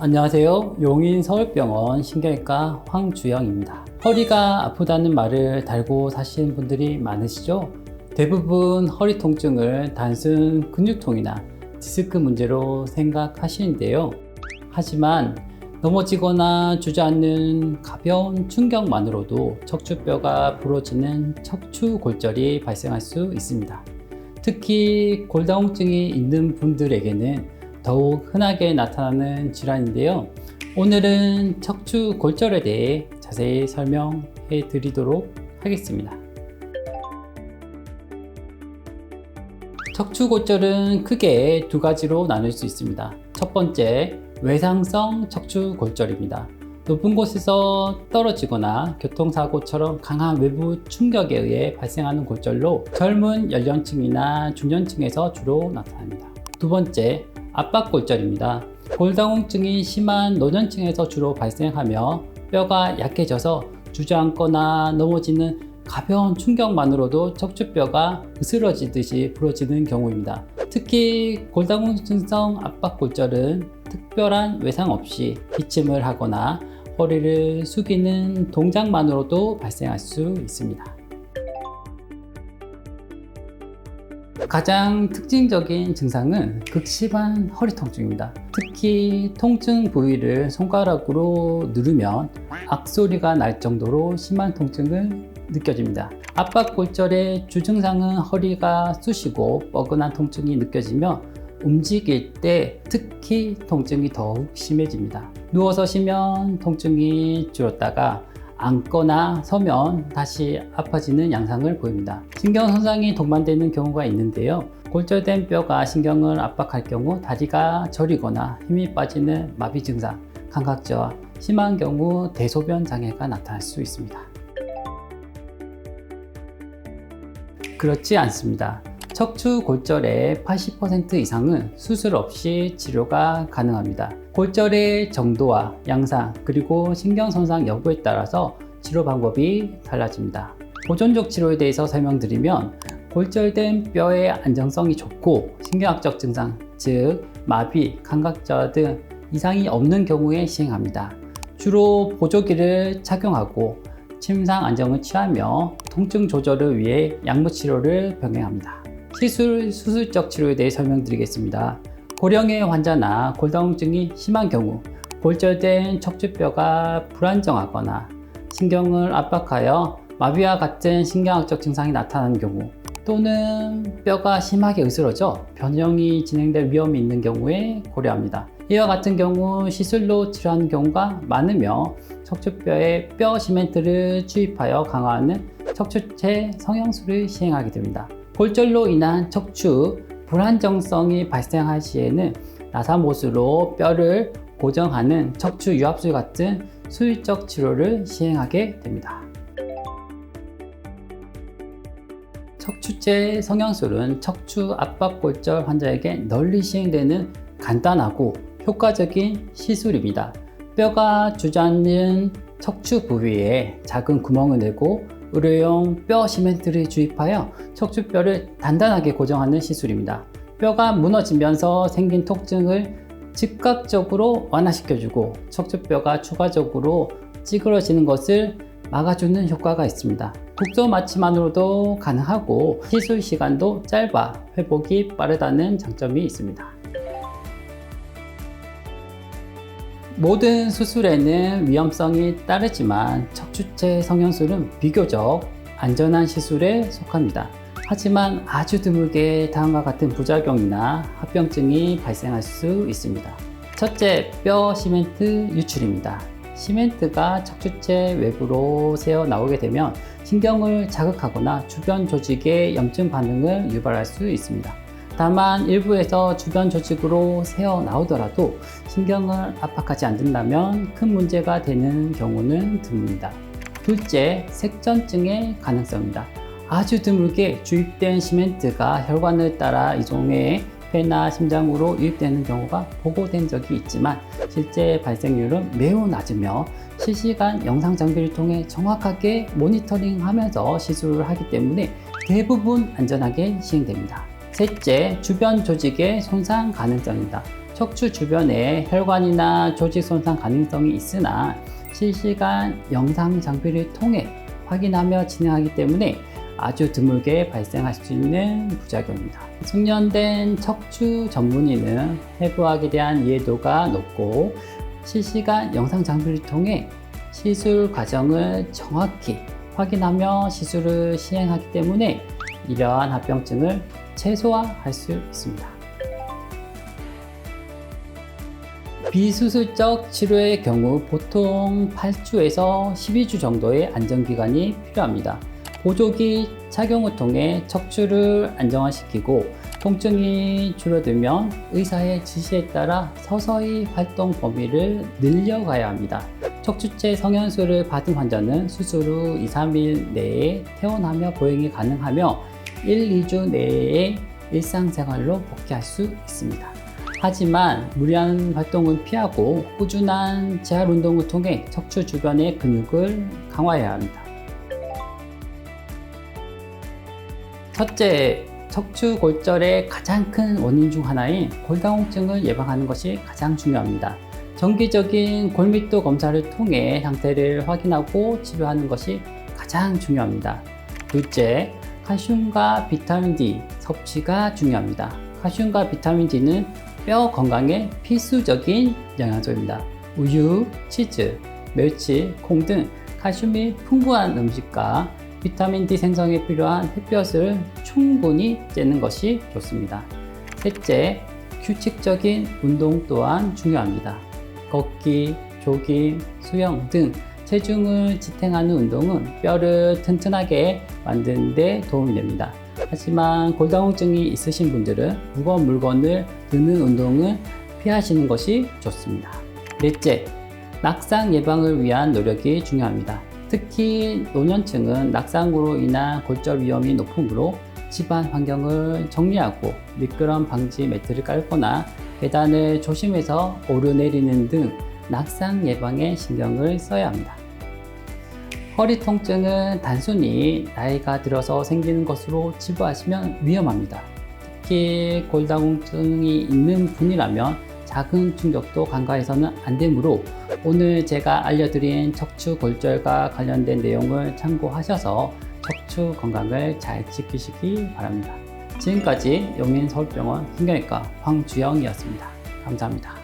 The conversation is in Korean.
안녕하세요. 용인 서울병원 신경외과 황주영입니다. 허리가 아프다는 말을 달고 사시는 분들이 많으시죠? 대부분 허리 통증을 단순 근육통이나 디스크 문제로 생각하시는데요. 하지만 넘어지거나 주저앉는 가벼운 충격만으로도 척추뼈가 부러지는 척추골절이 발생할 수 있습니다. 특히 골다공증이 있는 분들에게는 더욱 흔하게 나타나는 질환인데요. 오늘은 척추 골절에 대해 자세히 설명해 드리도록 하겠습니다. 척추 골절은 크게 두 가지로 나눌 수 있습니다. 첫 번째, 외상성 척추 골절입니다. 높은 곳에서 떨어지거나 교통사고처럼 강한 외부 충격에 의해 발생하는 골절로 젊은 연령층이나 중년층에서 주로 나타납니다. 두 번째, 압박골절입니다. 골다공증이 심한 노년층에서 주로 발생하며 뼈가 약해져서 주저앉거나 넘어지는 가벼운 충격만으로도 척추뼈가 으스러지듯이 부러지는 경우입니다. 특히 골다공증성 압박골절은 특별한 외상 없이 기침을 하거나 허리를 숙이는 동작만으로도 발생할 수 있습니다. 가장 특징적인 증상은 극심한 허리 통증입니다. 특히 통증 부위를 손가락으로 누르면 악소리가 날 정도로 심한 통증을 느껴집니다. 압박 골절의 주증상은 허리가 쑤시고 뻐근한 통증이 느껴지며 움직일 때 특히 통증이 더욱 심해집니다. 누워서 쉬면 통증이 줄었다가 앉거나 서면 다시 아파지는 양상을 보입니다. 신경 손상이 동반되는 경우가 있는데요. 골절된 뼈가 신경을 압박할 경우 다리가 저리거나 힘이 빠지는 마비 증상, 감각저하, 심한 경우 대소변 장애가 나타날 수 있습니다. 그렇지 않습니다. 척추 골절의 80% 이상은 수술 없이 치료가 가능합니다. 골절의 정도와 양상, 그리고 신경 손상 여부에 따라서 치료 방법이 달라집니다. 보존적 치료에 대해서 설명드리면 골절된 뼈의 안정성이 좋고 신경학적 증상, 즉 마비, 감각저하 등 이상이 없는 경우에 시행합니다. 주로 보조기를 착용하고 침상 안정을 취하며 통증 조절을 위해 약물 치료를 병행합니다. 시술, 수술적 치료에 대해 설명드리겠습니다. 고령의 환자나 골다공증이 심한 경우 골절된 척추뼈가 불안정하거나 신경을 압박하여 마비와 같은 신경학적 증상이 나타나는 경우 또는 뼈가 심하게 으스러져 변형이 진행될 위험이 있는 경우에 고려합니다. 이와 같은 경우 시술로 치료하는 경우가 많으며 척추뼈에 뼈 시멘트를 주입하여 강화하는 척추체 성형술을 시행하게 됩니다. 골절로 인한 척추 불안정성이 발생할 시에는 나사못으로 뼈를 고정하는 척추 유압술 같은 수술적 치료를 시행하게 됩니다. 척추체 성형술은 척추 압박골절 환자에게 널리 시행되는 간단하고 효과적인 시술입니다. 뼈가 주저앉는 척추 부위에 작은 구멍을 내고 의료용 뼈 시멘트를 주입하여 척추뼈를 단단하게 고정하는 시술입니다. 뼈가 무너지면서 생긴 통증을 즉각적으로 완화시켜주고 척추뼈가 추가적으로 찌그러지는 것을 막아주는 효과가 있습니다. 국소 마취만으로도 가능하고 시술 시간도 짧아 회복이 빠르다는 장점이 있습니다. 모든 수술에는 위험성이 따르지만 척추체 성형술은 비교적 안전한 시술에 속합니다. 하지만 아주 드물게 다음과 같은 부작용이나 합병증이 발생할 수 있습니다. 첫째, 뼈 시멘트 유출입니다. 시멘트가 척추체 외부로 새어 나오게 되면 신경을 자극하거나 주변 조직의 염증 반응을 유발할 수 있습니다. 다만 일부에서 주변 조직으로 새어 나오더라도 신경을 압박하지 않는다면 큰 문제가 되는 경우는 드뭅니다. 둘째, 색전증의 가능성입니다. 아주 드물게 주입된 시멘트가 혈관을 따라 이종해 폐나 심장으로 유입되는 경우가 보고된 적이 있지만 실제 발생률은 매우 낮으며 실시간 영상 장비를 통해 정확하게 모니터링하면서 시술을 하기 때문에 대부분 안전하게 시행됩니다. 셋째, 주변 조직의 손상 가능성입니다. 척추 주변에 혈관이나 조직 손상 가능성이 있으나 실시간 영상 장비를 통해 확인하며 진행하기 때문에 아주 드물게 발생할 수 있는 부작용입니다. 숙련된 척추 전문의는 해부학에 대한 이해도가 높고 실시간 영상 장비를 통해 시술 과정을 정확히 확인하며 시술을 시행하기 때문에 이러한 합병증을 최소화할 수 있습니다. 비수술적 치료의 경우 보통 8주에서 12주 정도의 안정기간이 필요합니다. 보조기 착용을 통해 척추를 안정화시키고 통증이 줄어들면 의사의 지시에 따라 서서히 활동 범위를 늘려가야 합니다. 척추체 성형수를 받은 환자는 수술 후 2, 3일 내에 퇴원하며 보행이 가능하며 1, 2주 내에 일상생활로 복귀할 수 있습니다. 하지만 무리한 활동은 피하고 꾸준한 재활 운동을 통해 척추 주변의 근육을 강화해야 합니다. 첫째, 척추 골절의 가장 큰 원인 중 하나인 골다공증을 예방하는 것이 가장 중요합니다. 정기적인 골밀도 검사를 통해 상태를 확인하고 치료하는 것이 가장 중요합니다. 둘째, 칼슘과 비타민 D 섭취가 중요합니다. 칼슘과 비타민 D는 뼈 건강에 필수적인 영양소입니다. 우유, 치즈, 멸치, 콩 등 칼슘이 풍부한 음식과 비타민 D 생성에 필요한 햇볕을 충분히 쬐는 것이 좋습니다. 셋째, 규칙적인 운동 또한 중요합니다. 걷기, 조깅, 수영 등 체중을 지탱하는 운동은 뼈를 튼튼하게 만드는 데 도움이 됩니다. 하지만 골다공증이 있으신 분들은 무거운 물건을 드는 운동을 피하시는 것이 좋습니다. 넷째, 낙상 예방을 위한 노력이 중요합니다. 특히 노년층은 낙상으로 인한 골절 위험이 높으므로 집안 환경을 정리하고 미끄럼 방지 매트를 깔거나 계단을 조심해서 오르내리는 등 낙상 예방에 신경을 써야 합니다. 허리 통증은 단순히 나이가 들어서 생기는 것으로 치부하시면 위험합니다. 특히 골다공증이 있는 분이라면 작은 충격도 간과해서는 안 되므로 오늘 제가 알려드린 척추 골절과 관련된 내용을 참고하셔서 척추 건강을 잘 지키시기 바랍니다. 지금까지 용인서울병원 신경외과 황주영이었습니다. 감사합니다.